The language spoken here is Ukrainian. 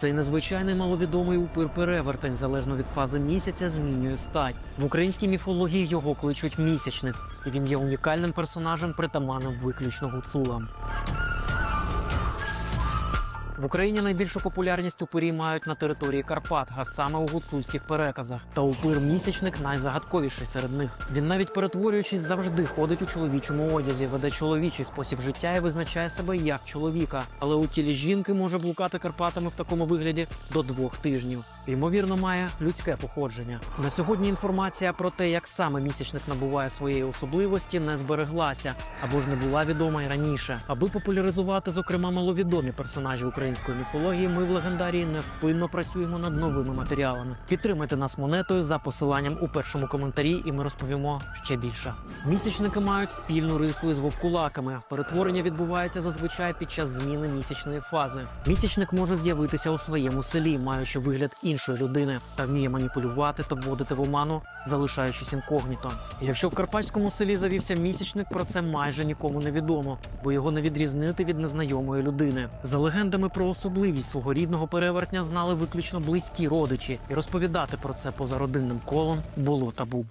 Цей незвичайний маловідомий упир-перевертень залежно від фази місяця змінює стать. В українській міфології його кличуть місячник, і він є унікальним персонажем, притаманним виключно гуцулам. В Україні найбільшу популярність упирі мають на території Карпат, а саме у гуцульських переказах. Та упир місячник найзагадковіший серед них. Він навіть перетворюючись завжди ходить у чоловічому одязі, веде чоловічий спосіб життя і визначає себе як чоловіка. Але у тілі жінки може блукати Карпатами в такому вигляді до двох тижнів. Ймовірно, має людське походження. На сьогодні інформація про те, як саме місячник набуває своєї особливості, не збереглася або ж не була відома й раніше. Аби популяризувати, зокрема, маловідомі персонажі української міфології, ми в легендарії невпинно працюємо над новими матеріалами. Підтримайте нас монетою за посиланням у першому коментарі, і ми розповімо ще більше. Місячники мають спільну рису із вовкулаками. Перетворення відбувається зазвичай під час зміни місячної фази. Місячник може з'явитися у своєму селі, маючи вигляд іншої людини, та вміє маніпулювати та вводити в оману, залишаючись інкогніто. Якщо в карпатському селі завівся місячник, про це майже нікому не відомо, бо його не відрізнити від незнайомої людини. За легендами про особливість свого рідного перевертня знали виключно близькі родичі, і розповідати про це поза родинним колом було табу.